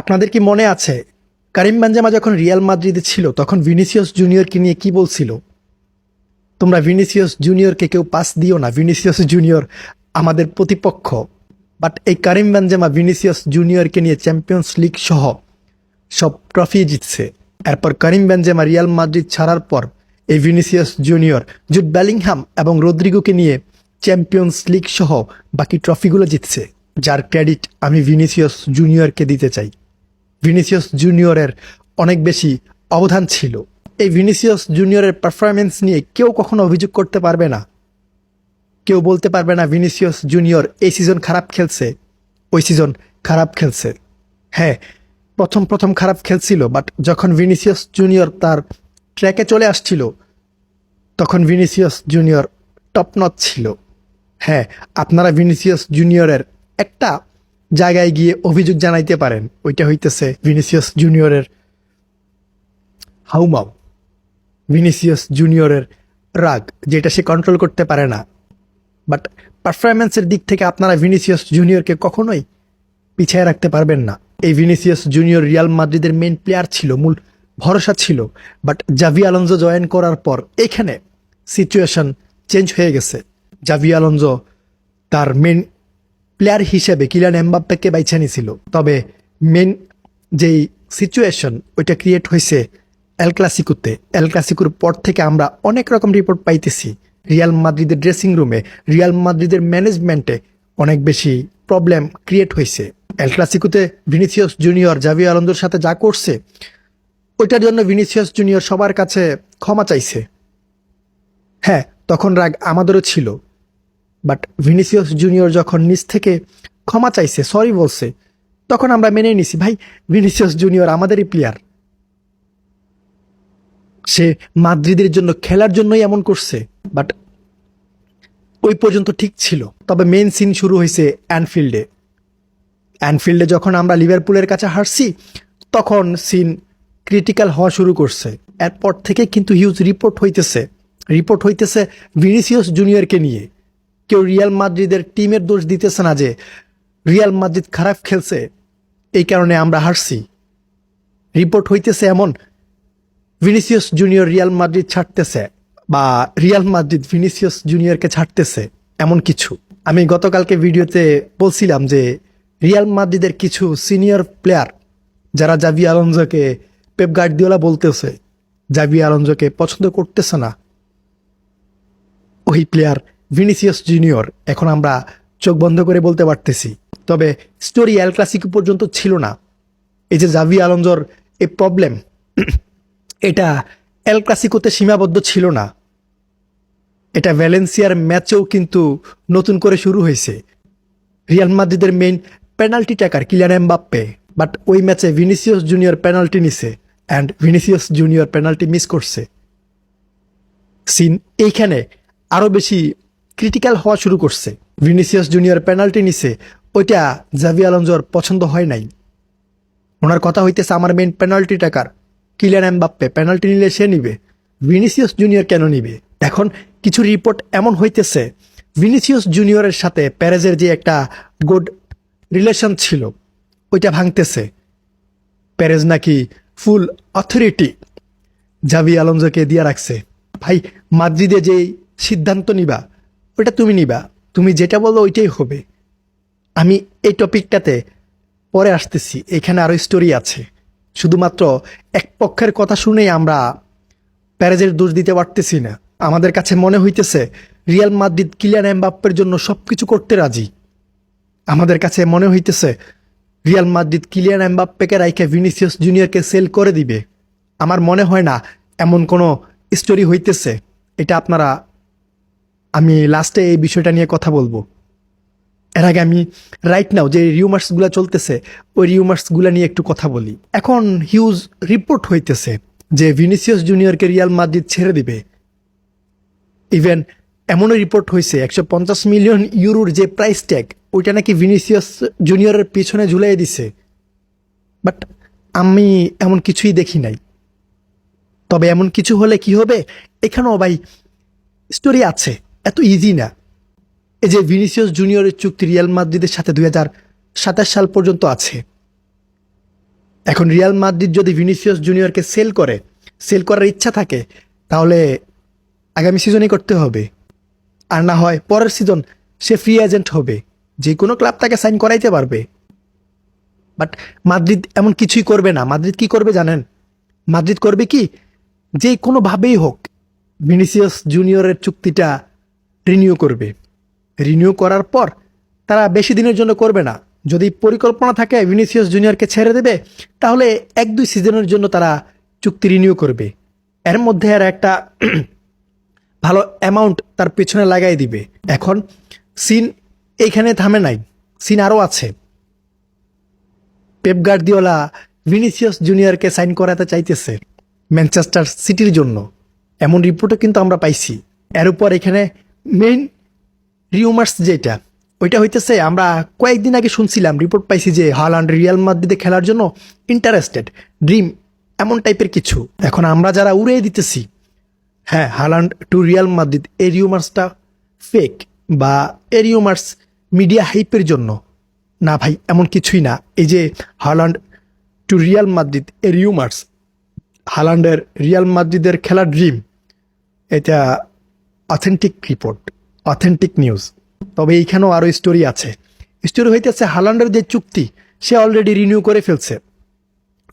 আপনাদের কি মনে আছে, কারিম বেনজেমা যখন রিয়াল মাদ্রিদে ছিল, তখন ভিনিসিয়াস জুনিয়রকে নিয়ে কি বলছিল? তোমরা ভিনিসিয়াস জুনিয়রকে কেউ পাস দিও না, ভিনিসিয়াস জুনিয়র আমাদের প্রতিপক্ষ। বাট এই কারিম বেনজেমা ভিনিসিয়াস জুনিয়রকে নিয়ে চ্যাম্পিয়ন্স লিগ সহ সব ট্রফি জিতছে। এরপর করিম বেনজেমা রিয়াল মাদ্রিদ ছাড়ার পর এই ভিনিসিয়াস জুনিয়র জুট ব্যালিংহাম এবং রদ্রিগোকে নিয়ে চ্যাম্পিয়ন্স লিগ সহ বাকি ট্রফিগুলো জিতছে। যার ক্রেডিট আমি ভিনিসিয়াস জুনিয়রকে দিতে চাই। ভিনিসিয়াস জুনিয়রের অনেক বেশি অবদান ছিল। এই ভিনিসিয়াস জুনিয়রের পারফরমেন্স নিয়ে কেউ কখনো অভিযোগ করতে পারবে না। কেউ বলতে পারবে না ভিনিসিয়াস জুনিয়র এই সিজন খারাপ খেলছে, ওই সিজন খারাপ খেলছে। হ্যাঁ প্রথম প্রথম খারাপ খেলছিল বাট যখন ভিনিসিয়াস জুনিয়র তার ট্র্যাকে চলে আসছিল, তখন ভিনিসিয়াস জুনিয়র টপ নট ছিল। হ্যাঁ আপনারা ভিনিসিয়াস জুনিয়রের একটা জায়গায় গিয়ে অভিযোগ জানাইতে পারেন। ওইটা হইতেছে ভিনিসিয়াস জুনিয়রের হাউমাউ। ভিনিসিয়াস জুনিয়রের রাগ, যেটা সে কন্ট্রোল করতে পারে না। বাট পারফরমেন্সের দিক থেকে আপনারা ভিনিসিয়াস জুনিয়রকে কখনোই পিছিয়ে রাখতে পারবেন না। এই ভিনিসিয়াস জুনিয়র রিয়াল মাদ্রিদের মেন প্লেয়ার ছিল, মূল ভরসা ছিল। বাট জাভি আলonso জয়েন করার পর এখানে সিচুয়েশন চেঞ্জ হয়ে গেছে। জাভি আলonso তার মেন প্লেয়ার হিসেবে কিলান এমবাপ্পেকে বাইছে নিছিল। তবে মেন যেই সিচুয়েশন ওইটা ক্রিয়েট হয়েছে এল ক্লাসিকোতে এল ক্লাসিকোর পর থেকে আমরা অনেক রকম রিপোর্ট পাইতেছি। রিয়াল মাদ্রিদের ড্রেসিং রুমে রিয়াল মাদ্রিদের ম্যানেজমেন্টে অনেক বেশি প্রবলেম ক্রিয়েট হয়েছে এল ক্লাসিকোতে ভিনিসিয়াস জুনিয়র জাভি আলন্দোর সাথে যা করছে, ওইটার জন্য ভিনিসিয়াস জুনিয়র সবার কাছে ক্ষমা চাইছে। হ্যাঁ তখন রাগ আমাদেরও ছিল। বাট ভিনিসিয়াস জুনিয়র যখন নিজ থেকে ক্ষমা চাইছে সরি বলছে, তখন আমরা মেনে নিছি, ভাই ভিনিসিয়াস জুনিয়র আমাদেরই প্লেয়ার সে মাদ্রিদের জন্য, খেলার জন্যই এমন করছে বাট ওই পর্যন্ত ঠিক ছিল। তবে মেন সিন শুরু হয়েছে অ্যানফিল্ডে অ্যানফিল্ডে যখন আমরা লিভারপুলের কাছে হারছি, তখন সিন ক্রিটিক্যাল হওয়া শুরু করছে। এরপর থেকে কিন্তু হিউজ রিপোর্ট হইতেছে। রিপোর্ট হইতেছে ভিনিসিয়াস জুনিয়রকে নিয়ে। কেউ রিয়াল মাদ্রিদের টিমের দোষ দিতেছে না যে রিয়াল মাদ্রিদ খারাপ খেলছে। এই কারণে আমরা হারছি। রিপোর্ট হইতেছে এমন, ভিনিসিয়াস জুনিয়র রিয়াল মাদ্রিদ ছাড়তেছে বা রিয়াল মাদ্রিদ ভিনিসিয়াস জুনিয়রকে ছাড়তেছে এমন কিছু। আমি গতকালকে ভিডিওতে বলছিলাম যে রিয়াল মাদ্রিদের কিছু সিনিয়র প্লেয়ার, যারা জাভি আলঞ্জোকে পেপ গার্দিওলা বলতেছে, জাভি আলঞ্জোকে পছন্দ করতেছে না, ওই প্লেয়ার ভিনিসিয়াস জুনিয়র, এখন আমরা চোখ বন্ধ করে বলতে পারতেছি। তবে স্টোরি এল ক্লাসিকো পর্যন্ত ছিল না। এই যে জাভি আলঞ্জোর এই প্রবলেম, এটা এল ক্লাসিকোতে সীমাবদ্ধ ছিল না। এটা ভ্যালেন্সিয়ার ম্যাচেও কিন্তু নতুন করে শুরু হয়েছে। রিয়াল মাদ্রিদের main penalty taker Kylian Mbappe but ওই ম্যাচে ভিনিসিয়াস জুনিয়র পেনাল্টি নিছে and Vinicius Junior penalty miss করছে। সিন এইখানে আরও বেশি ক্রিটিক্যাল হওয়া শুরু করছে। ভিনিসিয়াস জুনিয়র পেনাল্টি নিছে, ওইটা জাভি আলঞ্জোর পছন্দ হয় নাই। ওনার কথা হইতেছে, আমার main penalty taker. Kylian Mbappe penalty নিলে সে নিবে। ভিনিসিয়াস জুনিয়র কেন নিবে? এখন কিছু রিপোর্ট এমন হইতেছে, ভিনিসিয়াস জুনিয়রের সাথে প্যারেজের যে একটা গুড রিলেশন ছিল, ওইটা ভাঙতেছে। প্যারেজ নাকি ফুল অথরিটি জাভি আলমজোকে দিয়ে রাখছে। ভাই, মাদ্রিদে যে সিদ্ধান্ত নিবা ওটা তুমি নিবা, তুমি যেটা বলো ওইটাই হবে। আমি এই টপিকটাতে পরে আসতেছি, এখানে আরও স্টোরি আছে। শুধুমাত্র এক পক্ষের কথা শুনেই আমরা প্যারেজের দোষ দিতে পারতেছি না। আমাদের কাছে মনে হইতেছে, রিয়াল মাদ্রিদ কিলিয়ান এমবাপ্পের জন্য সব কিছু করতে রাজি। আমাদের কাছে মনে হইতেছে, রিয়াল মাদ্রিদ কিলিয়ান এমবাপ্পেকে রাইখে ভিনিসিয়াস জুনিয়রকে সেল করে দিবে। আমার মনে হয় না, এমন কোনো স্টোরি হইতেছে। এটা আপনারা আমি লাস্টে এই বিষয়টা নিয়ে কথা বলব। এর আগে আমি রাইট নাও যে রিউমার্সগুলো চলতেছে, ওই রিউমার্সগুলো নিয়ে একটু কথা বলি। এখন হিউজ রিপোর্ট হইতেছে যে ভিনিসিয়াস জুনিয়রকে রিয়াল মাদ্রিদ ছেড়ে দিবে। ইভেন এমনও রিপোর্ট হয়েছে একশো পঞ্চাশ মিলিয়ন ইউরোর যে প্রাইস ট্যাগ ওইটা নাকি ভিনিসিয়াস জুনিয়রের পিছনে ঝুলাই দিছে। বাট আমি এমন কিছুই দেখি নাই। তবে এমন কিছু হলে কি হবে? এখানেও ভাই স্টোরি আছে। এত ইজি না। এই যে ভিনিসিয়াস জুনিয়রের চুক্তি রিয়াল মাদ্রিদের সাথে দুই হাজার সাতাশ সাল পর্যন্ত আছে। এখন রিয়াল মাদ্রিদ যদি ভিনিসিয়াস জুনিয়রকে সেল করে সেল করার ইচ্ছা থাকে, তাহলে আগামী সিজনই করতে হবে। আর না হয় পরের সিজন সে ফ্রি এজেন্ট হবে, যে কোনো ক্লাব তাকে সাইন করাইতে পারবে। বাট মাদ্রিদ এমন কিছুই করবে না। মাদ্রিদ কি করবে জানেন? মাদ্রিদ করবে কি? যে কোনোভাবেই হোক ভিনিসিয়াস জুনিয়রের চুক্তিটা রিনিউ করবে। রিনিউ করার পর তারা বেশি দিনের জন্য করবে না। যদি পরিকল্পনা থাকে ভিনিসিয়াস জুনিয়রকে ছেড়ে দেবে, তাহলে এক দুই সিজনের জন্য তারা চুক্তি রিনিউ করবে। এর মধ্যে আর একটা ভালো অ্যামাউন্ট তার পেছনে লাগাই দিবে। এখন সিন এইখানে থামে নাই। সিন আরও আছে। পেপ গার্দিওলা ভিনিসিয়াস জুনিয়রকে সাইন করাতে চাইতেছে ম্যানচেস্টার সিটির জন্য। এমন রিপোর্টও কিন্তু আমরা পাইছি। এর উপর এখানে মেইন রিউমার্স যেটা, ওইটা হইতেছে আমরা কয়েকদিন আগে শুনছিলাম রিপোর্ট পাইছি যে হালান্ড রিয়াল মাদ্রিদে খেলার জন্য ইন্টারেস্টেড ড্রিম এমন টাইপের কিছু। এখন আমরা যারা উড়িয়ে দিতেছি হ্যাঁ হালান্ড টু রিয়াল মাদ্রিদ এই রিউমার্সটা ফেক বা এই রিউমার্স মিডিয়া হাইপের জন্য। না ভাই, এমন কিছুই না। এই যে হালান্ড টু রিয়াল মাদ্রিদ এই রিউমার্স হালান্ডের রিয়াল মাদ্রিদের খেলার ড্রিম এটা অথেন্টিক রিপোর্ট অথেন্টিক নিউজ তবে এইখানেও আরও স্টোরি আছে। স্টোরি হইতেছে হালান্ডের যে চুক্তি, সে অলরেডি রিনিউ করে ফেলছে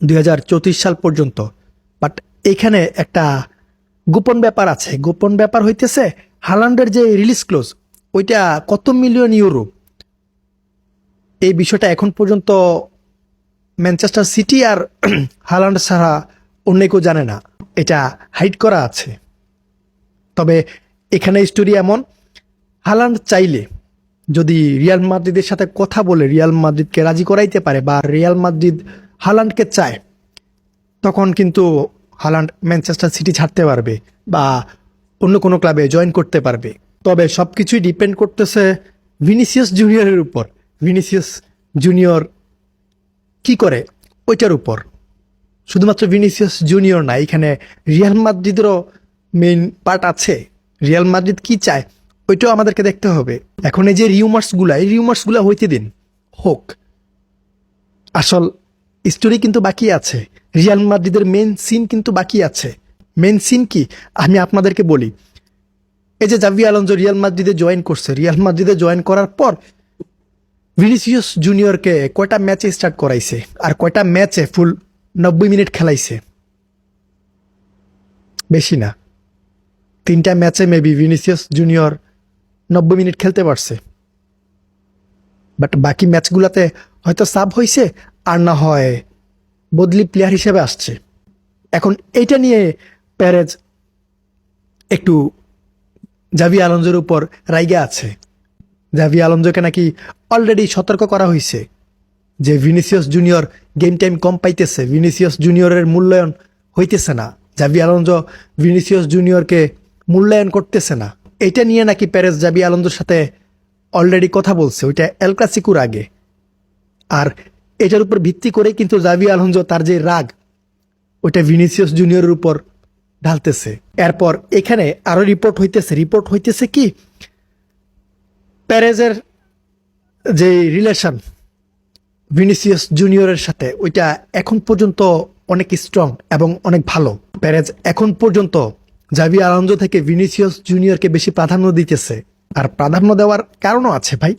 দুই হাজার চৌত্রিশ সাল পর্যন্ত। বাট এখানে একটা গোপন ব্যাপার আছে। গোপন ব্যাপার হইতেছে হালান্ডের যে রিলিজ ক্লোজ ওইটা কত মিলিয়ন ইউরো এই বিষয়টা এখন পর্যন্ত ম্যানচেস্টার সিটি আর হালান্ড ছাড়া অন্য কেউ জানে না। এটা হাইড করা আছে। তবে এখানে স্টোরি এমন হালান্ড চাইলে যদি রিয়াল মাদ্রিদের সাথে কথা বলে রিয়াল মাদ্রিদকে রাজি করাইতে পারে বা রিয়াল মাদ্রিদ হালান্ডকে চায়, তখন কিন্তু হালান্ড ম্যানচেস্টার সিটি ছাড়তে পারবে বা অন্য কোনো ক্লাবে জয়েন করতে পারবে। তবে সব কিছুই ডিপেন্ড করতেছে ভিনিসিয়াস জুনিয়রের উপর। ভিনিসিয়াস জুনিয়র কি করে? ওইটার উপর। শুধুমাত্র ভিনিসিয়াস জুনিয়র না, এখানে রিয়াল মাদ্রিদেরও মেইন পার্ট আছে। রিয়াল মাদ্রিদ কি চায়, ওইটাও আমাদেরকে দেখতে হবে। এখন এই যে রিউমার্সগুলা এই রিউমার্সগুলা হইতে দিন। হোক। আসল স্টোরি কিন্তু বাকি আছে। রিয়াল মাদ্রিদের মেন সিন কিন্তু বাকি আছে। মেন সিন কি? আমি আপনাদেরকে বলি। এই যে জাভি আলonso রিয়াল মাদ্রিদে জয়েন করছে। রিয়াল মাদ্রিদে জয়েন করার পর ভিনিসিয়াস জুনিয়রকে কয়টা ম্যাচে স্টার্ট করাইছে? আর কয়টা ম্যাচে ফুল নব্বই মিনিট খেলাইছে? বেশি না। তিনটা ম্যাচে মেবি ভিনিসিয়াস জুনিয়র নব্বই মিনিট খেলতে পারছে। বাট বাকি ম্যাচগুলোতে হয়তো সাব হয়েছে আর না হয় বদলি প্লেয়ার হিসেবে আসছে। এখন এইটা নিয়ে প্যারেজ একটু জাভি আলঞ্জোর উপর রাইগা আছে। জাভি আলঞ্জোকে নাকি অলরেডি সতর্ক করা হয়েছে যে ভিনিসিয়াস জুনিয়র গেম টাইম কম পাইতেছে। ভিনিসিয়াস জুনিয়রের মূল্যায়ন হইতেছে না। জাভি আলঞ্জো ভিনিসিয়াস জুনিয়রকে মূল্যায়ন করতেছে না। এটা নিয়ে নাকি প্যারেস জাভি আলঞ্জোর সাথে অলরেডি কথা বলছে। ওইটা এল ক্লাসিকুর আগে। আর এটার উপর ভিত্তি করে কিন্তু জাভি আলঞ্জো তার যে রাগ, ওইটা ভিনিসিয়াস জুনিয়রের উপর ঢালতেছে। এরপর এখানে আরও রিপোর্ট হইতেছে। রিপোর্ট হইতেছে কি? প্যারেজের যে রিলেশন ভিনিসিয়াস জুনিয়রের সাথে, ওইটা এখন পর্যন্ত অনেক স্ট্রং এবং অনেক ভালো। প্যারেজ এখন পর্যন্ত জাভি আলঞ্জো থেকে ভিনিসিয়াস জুনিয়রকে বেশি প্রাধান্য দিতেছে। আর প্রাধান্য দেওয়ার কারণও আছে ভাই।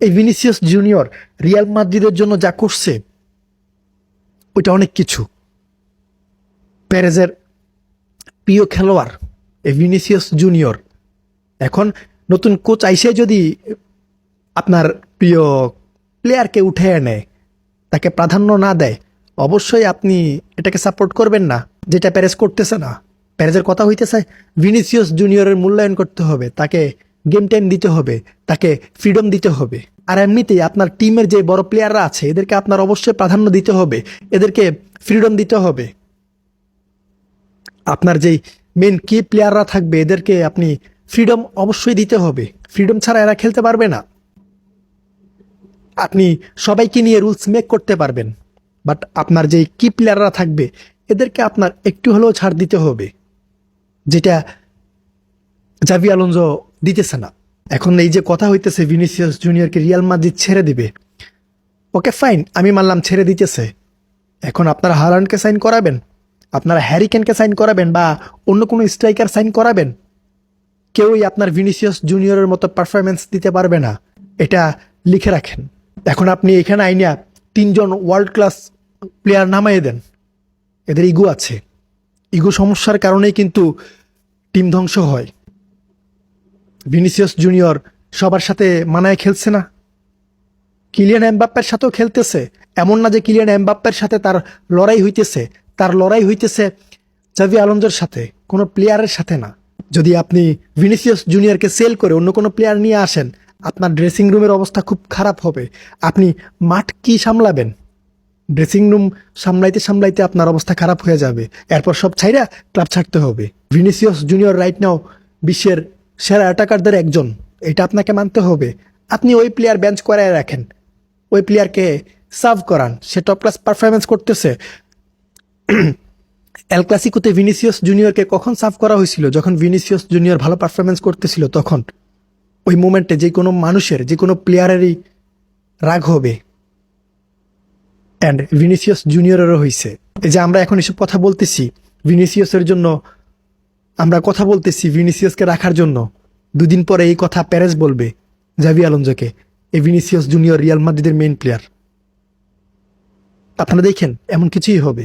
এই ভিনিসিয়াস জুনিয়র রিয়াল মাদ্রিদের জন্য যা করছে, ওইটা অনেক কিছু। প্যারেজের প্রিয় খেলোয়াড় এই ভিনিসিয়াস জুনিয়র। এখন নতুন কোচ আইসে যদি আপনার প্রিয় প্লেয়ারকে উঠে এনে তাকে প্রাধান্য না দেয়, অবশ্যই আপনি এটাকে সাপোর্ট করবেন না, যেটা প্যারেজ করতেছে না। প্যারেজের কথা হইতেছে, ভিনিসিয়াস জুনিয়রের মূল্যায়ন করতে হবে, তাকে গেম টাইম দিতে হবে, তাকে ফ্রিডম দিতে হবে। আর এমনিতেই আপনার টিমের যে বড় প্লেয়াররা আছে, এদেরকে আপনার অবশ্যই প্রাধান্য দিতে হবে, এদেরকে ফ্রিডম দিতে হবে। আপনার যেই মেন কি প্লেয়াররা থাকবে, এদেরকে আপনি ফ্রিডম অবশ্যই দিতে হবে। ফ্রিডম ছাড়া এরা খেলতে পারবে না। আপনি সবাইকে নিয়ে রুলস মেক করতে পারবেন। বাট আপনার যেই কি প্লেয়াররা থাকবে, এদেরকে আপনার একটু হলেও ছাড় দিতে হবে। যেটা জাভি আলonso দিতেছে না। এখন এই যে কথা হইতেছে, ভিনিসিয়াস জুনিয়রকে রিয়াল মাদ্রিদ ছেড়ে দিবে। ওকে, ফাইন, আমি মানলাম ছেড়ে দিতেছে। এখন আপনারা হালান্ডকে সাইন করাবেন, আপনারা হ্যারিকেনকে সাইন করাবেন বা অন্য কোনো স্ট্রাইকার সাইন করাবেন, কেউই আপনার ভিনিসিয়াস জুনিয়রের মতো পারফরমেন্স দিতে পারবে না। এটা লিখে রাখেন। এখন আপনি এখানে আইনিয়া তিনজন ওয়ার্ল্ড ক্লাস প্লেয়ার নামাইয়ে দেন। এদের ইগো আছে। ইগো সমস্যার কারণেই কিন্তু টিম ধ্বংস হয়। ভিনিসিয়াস জুনিয়র সবার সাথে মানায় খেলছে না। কিলিয়ান এমবাপ্পের সাথেও খেলতেছে। এমন না যে কিলিয়ান এমবাপ্পের সাথে তার লড়াই হইতেছে। তার লড়াই হইতেছে জাভি আলঞ্জোর সাথে, কোনো প্লেয়ারের সাথে না। যদি আপনি ভিনিসিয়াস জুনিয়রকে সেল করে অন্য কোনো প্লেয়ার নিয়ে আসেন, আপনার ড্রেসিং রুমের অবস্থা খুব খারাপ হবে। আপনি মাঠ কি সামলাবেন? ড্রেসিং রুম সামলাইতে সামলাইতে আপনার অবস্থা খারাপ হয়ে যাবে। এরপর সব ছাইরা ক্লাব ছাড়তে হবে। ভিনিসিয়াস জুনিয়র রাইট নাও বিশ্বের সেরা অ্যাটাকারদের একজন। এটা আপনাকে মানতে হবে। আপনি ওই প্লেয়ার বেঞ্চ করায় রাখেন। ওই প্লেয়ারকে সার্ভ করান। সে টপ ক্লাস পারফরমেন্স করতেছে। এল ক্লাসিকোতে ভিনিসিয়াস জুনিয়রকে কখন সার্ভ করা হয়েছিল? যখন ভিনিসিয়াস জুনিয়র ভালো পারফরমেন্স করতেছিল, তখন। ওই মোমেন্টে যে কোনো মানুষের যে কোনো প্লেয়ারেরই রাগ হবে। অ্যান্ড ভিনিসিয়াস জুনিয়রেরও হয়েছে এই যে আমরা এখন এসব কথা বলতেছি ভিনিসিয়াসের জন্য আমরা কথা বলতেছি ভিনিসিয়াসকে রাখার জন্য। দুদিন পরে এই কথা প্যারেস বলবে জাভি আলঞ্জোকে এই ভিনিসিয়াস জুনিয়র রিয়াল মাদ্রিদের মেইন প্লেয়ার আপনারা দেখেন, এমন কিছুই হবে।